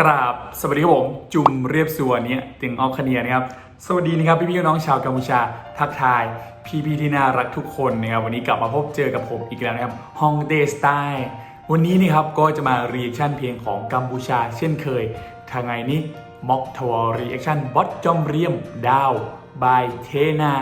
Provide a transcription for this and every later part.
กราบสวัสดีครับผม จุ่มเรียบสัวเนี่ยติงออคเนียนะครับ สวัสดีนะครับพี่พี่น้องชาวกัมพูชาทักทาย พี่พี่ที่น่ารักทุกคนนะครับวันนี้กลับมาพบเจอกับผมอีกแล้วนะครับฮองเดสไตล์วันนี้นี่ครับก็จะมารีแอคชั่นเพลงของกัมพูชา เช่นเคยทางไงนี่ม็อกทวอรีแอคชั่นบอสจอมเรียมดาวบายเทนา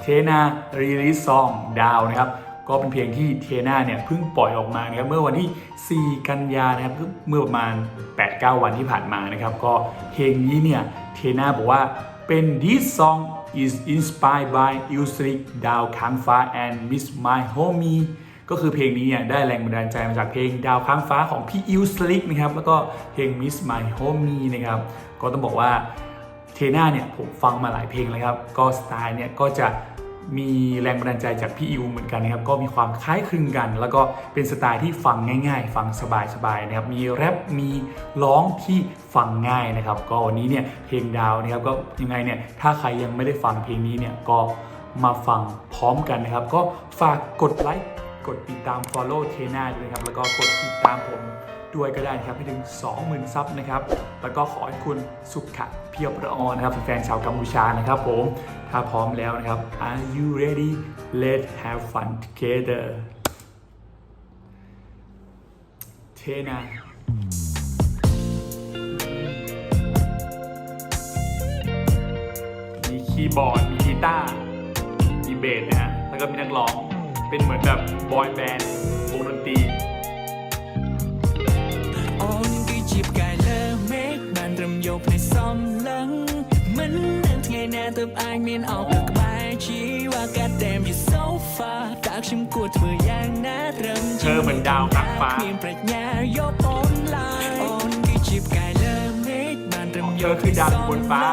เทนารีลิซองดาวนะครับ ก็เป็นเพลงที่เทน่าเนี่ยเพิ่งปล่อยออกมานะครับเมื่อวันที่ 4 กันยานะครับเมื่อประมาณ 8-9 วันที่ผ่านมานะครับ ก็เพลงนี้เนี่ยเทน่าบอกว่าเป็น this song is inspired by u s r i k ดาวค้างฟ้า and miss my homie ก็คือเพลงนี้เนี่ยได้แรงบันดาลใจมาจากเพลงดาวค้างฟ้าของพี่อิวสลิกนะครับแล้วก็เพลง miss my homie นะครับก็ต้องบอกว่าเทน่าเนี่ยผมฟังมาหลายเพลงเลยครับ ก็สไตล์เนี่ยก็จะ มีแรงบันดาลใจจากพี่อิวเหมือนกันนะครับ ก็มีความคล้ายคลึงกัน แล้วก็เป็นสไตล์ที่ฟังง่าย ๆ ฟังสบายๆนะครับ มีแรปมีร้องที่ฟังง่ายนะครับ ก็วันนี้เนี่ยเพลงดาวนะครับก็ยังไงเนี่ยถ้าใครยังไม่ได้ฟังเพลงนี้เนี่ยก็มาฟังพร้อมกันนะครับ ก็ฝากกดไลค์กดติดตาม follow เทน่าด้วยนะครับ แล้วก็กดติดตามผม ด้วยก็ได้นะครับให้ถึง 20,000 ซับนะครับ แล้วก็ขอให้คุณสุขะเพียบระออนะครับแฟนชาวกัมพูชานะครับผม ถ้าพร้อมแล้วนะครับ Are you ready Let's have fun together เทนะมีคีย์บอร์ด มีกีตาร์ มีเบสนะฮะ แล้วก็มีนักร้อง เป็นเหมือนแบบบอยแบนด์ មានអោបក្បែរជីវ៉ា God damn you so far តើខ្ញុំគួរធ្វើយ៉ាងណាត្រឹម เธอเหมือนดาวค้างฟ้า គ្មានប្រាជ្ញាយកអូនឡើយអូនគឺជាផ្កាយលើមេឃបានត្រឹមយក เธอคือดาวอยู่บนฟ้า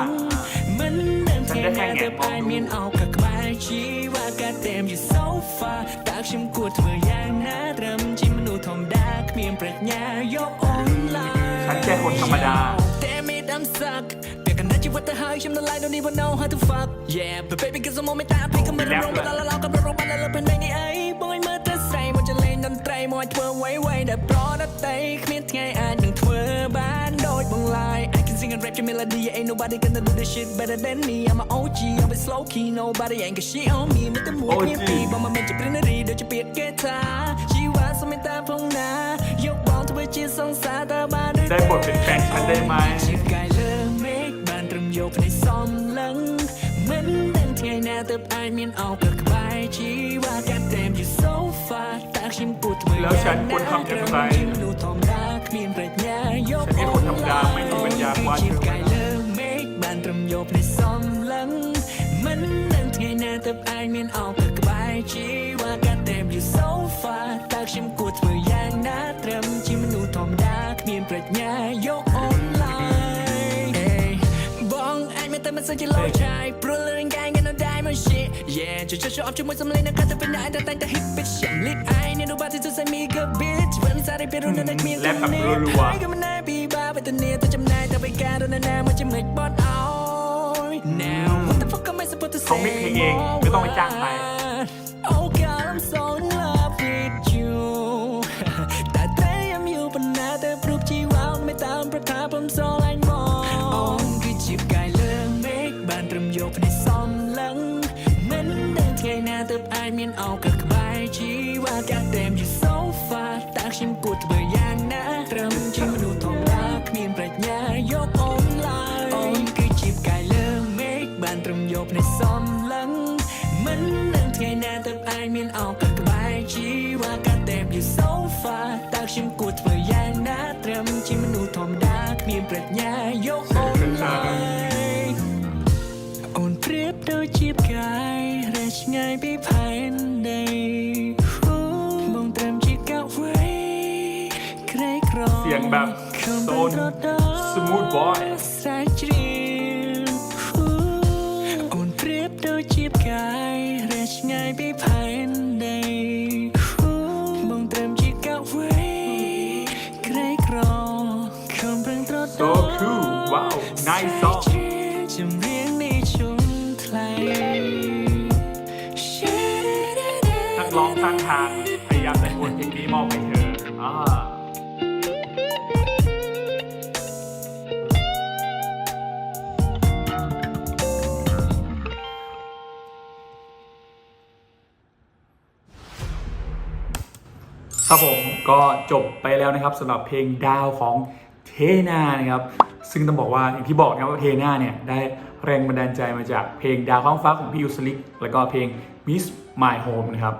មិនដឹងថ្ងៃ ฉันได้แค่ ណា แงะ ទើប มอง អាច ดู មានអោបក្បែរជីវ៉ា God damn you so far តើខ្ញុំគួរធ្វើយ៉ាងណាត្រឹមជាមនុស្សធម្មតាគ្មានប្រាជ្ញាយកអូនឡើយ ฉันแค่คนธรรมดา Damn it I'm stuck แต่กั นนะชีวิตแต่หายฉันละลาย don't even know how to fuck Yeah but baby ก็สมองไม่ตาเพลงก็ไม่ร้องมาแล้วเราก็ไม่ร้องมาแล้วเราเป็นได้นี่ไอ้บอยมือเธอใส่มันจะเล่นดนตรีมวยเธอไว้ไว้แต่เพราะนัดเตะคมิดไงอาจยังเธอบ้านโดยบางลาย I can sing and rap your melody ain't nobody gonna do this shit better than me I'm a OG I'm a slow key nobody ain't got shit on me ไม่ต้องมัวเงียบปีบอกมาเป็นจะเป็นนารีเดี๋ยวจะเปลี่ยนเกตาชีวะสมัยตาพงนายกบอลทวีจีสองสาตาบ้านด้วยได้บทเป็นแฟนฉันได้ไหม opinion of the kawaii Wa god damn you so ตากชิมกูทำไมแล้วฉันควรทำอย่างไรดูทอมรักมีนรัญญายกฉันเป็นคนทำดางไม่มีปัญญาวาดเธอไบานรำยบในซอมลังมันนั่งไงหน้าตับอ้เมียนออกกับกบาชีว่ากัน จะออกจมูกสำเร็จนะคะแจะเป็นได้แต่แต่งแต่ฮิปปิชลิปไอเนี่ยดูบ้ที่ทุกส่มีกับบิชเวลาสารีเป็นรุ่นนักมีแลบแบบรัวๆก็มันน่าบีบ้าไปตัวเนี้ยตัวจำนายแต่ไปการรุ่นนามันจะเหมือนบอสเอา now what the fuck am I supposed to say เขาไม่เพลงเองไม่ต้องไปจ้างใคร មានអោបក្បែរជីវ៉ា God damn you so far តើខ្ញុំគួរធ្វើយ៉ាងណាត្រឹមជាមនុស្សធម្មតាគ្មានប្រាជ្ញាយកអូនឡើយអូនគឺជាផ្កាយលើមេឃបានត្រឹមយកភ្នែកសំឡឹងមិនដឹងថ្ងៃណាទើបអាចមានអោបក្បែរជីវ៉ា God damn you so far តើខ្ញុំគួរធ្វើយ៉ាងណាត្រឹមជាមនុស្សធម្មតាគ្មានប្រាជ្ញាយកអូនឡើយអូនប្រៀបដូចជាផ្កាយរះឆ្ងាយពីផែន โซนสมูทบอยอุ่บ่ายามงเตรีมจีกาไว้ใครรอคำเรื่งตรดต้องจำงในร้องทางพยายามแต่บทเพลงนี้มอบให้เธออ่า ครับผมก็จบไปแล้วนะครับสำหรับเพลงดาวของเทนานะครับซึ่งต้องบอกว่าอย่างที่บอกนะครับว่าเทนาเนี่ยได้แรงบันดาลใจมาจากเพลงดาวข้างฟ้าของพี่ยูสลิกแล้วก็เพลง Miss My Home นะครับ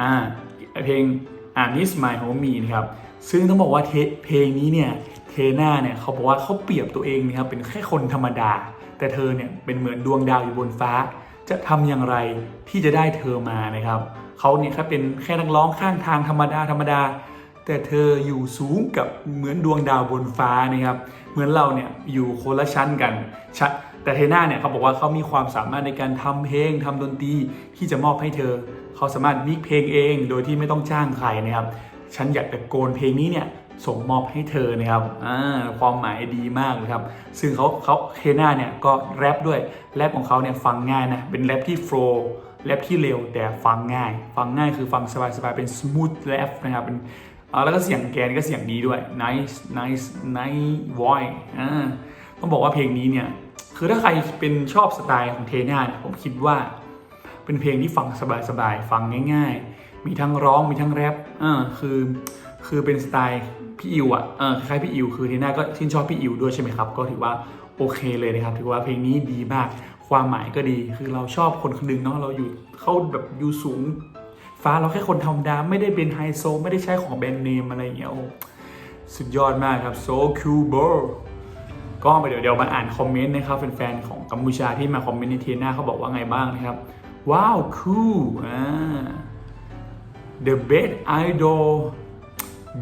อ่าเพลงอ่า Miss My Home Me นะครับซึ่งต้องบอกว่าเทเพลงนี้เนี่ยเทนาเนี่ยเขาบอกว่าเขาเปรียบตัวเองนะครับเป็นแค่คนธรรมดา แต่เธอเนี่ยเป็นเหมือนดวงดาวอยู่บนฟ้า จะทำอย่างไรที่จะได้เธอมานะครับเขาเนี่ยแค่เป็นแค่นักร้องข้างทางธรรมดาธรรมดา แต่เธออยู่สูงกับเหมือนดวงดาวบนฟ้านะครับ เหมือนเราเนี่ยอยู่คนละชั้นกันชะแต่เทน่าเนี่ยเขาบอกว่าเขามีความสามารถในการทำเพลงทำดนตรีที่จะมอบให้เธอ เขาสามารถมิกเพลงเอง โดยที่ไม่ต้องจ้างใครนะครับ ฉันอยากตะโกนเพลงนี้เนี่ย ส่งมอบให้เธอนะครับความหมายดีมากเลยครับ ซึ่งเขาเขาเทน่าเนี่ยก็แรปด้วย แรปของเขาเนี่ยฟังง่ายนะ เป็นแรปที่โฟล์แรปที่เร็วแต่ฟังง่าย ฟังง่ายคือฟังสบายๆ เป็น smooth rap นะครับ เป็นแล้วก็เสียงแกนก็เสียงดีด้วย nice nice nice voice ต้องบอกว่าเพลงนี้เนี่ย คือถ้าใครเป็นชอบสไตล์ของเทน่าผมคิดว่าเป็นเพลงที่ฟังสบายๆ ฟังง่าย ๆ มีทั้งร้องมีทั้งแรปเออคือ คือเป็นสไตล์พี่อิวอะเออคล้ายพี่อิวคือทีน่าก็ชื่นชอบพี่อิวด้วยใช่ไหมครับ ก็ถือว่าโอเคเลยนะครับ ถือว่าเพลงนี้ดีมาก ความหมายก็ดี คือเราชอบคนคนหนึงเนาะ เราอยู่เขาแบบอยู่สูง ฟ้าเราแค่คนธรรมดา ไม่ได้เป็นไฮโซ ไม่ได้ใช้ของแบรนด์เนมอะไรอย่างเงี้ย โอ้ สุดยอดมากครับ so cool bro ก็มาเดี๋ยวเดี๋ยวมาอ่านคอมเมนต์นะครับแฟนๆของกัมพูชาที่มาคอมเมนต์ในเทน่าเขาบอกว่าไงบ้างนะครับ ว้าว cool อ่า the best idol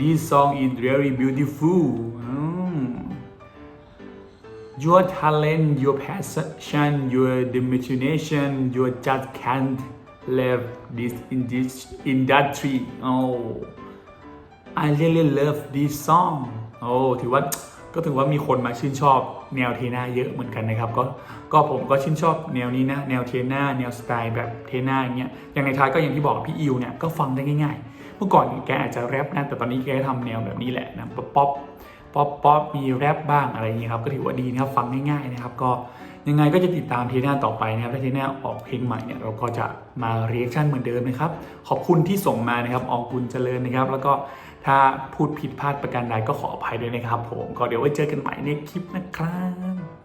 this song is very beautiful อืม your talent your passion your determination you just can't live this in this industry oh I really love this song โอ้ ถือว่า ก็ถือว่ามีคนมาชื่นชอบแนวเทน่าเยอะเหมือนกันนะครับ ก็ ก็ผมก็ชื่นชอบแนวนี้นะ แนวเทน่า แนวสไตล์แบบเทน่าอย่างเงี้ย อย่างในท้ายก็อย่างที่บอกพี่อิวเนี่ย ก็ฟังได้ง่าย ๆ มื่อก่อนแกอาจจะแรปนะแต่ตอนนี้แกทำแนวแบบนี้แหละนะป๊อปป๊อปป๊อปป๊อมีแรปบ้างอะไรอย่างเงี้ครับก็ถือว่าดีนะครับฟังง่ายๆนะครับก็ยังไงก็จะติดตามเทน่าต่อไปนะครับถ้าเทน่าออกเพลงใหม่เนี่ยเราก็จะมาเรีแอคชั่นเหมือนเดิมนะครับ ขอบคุณที่ส่งมานะครับอองกุลเจริญนะครับ แล้วก็ถ้าพูดผิดพลาดประการใดก็ขออภัยด้วยนะครับ ผมก็เดี๋ยวไว้เจอกันใหม่ในคลิปนะครับ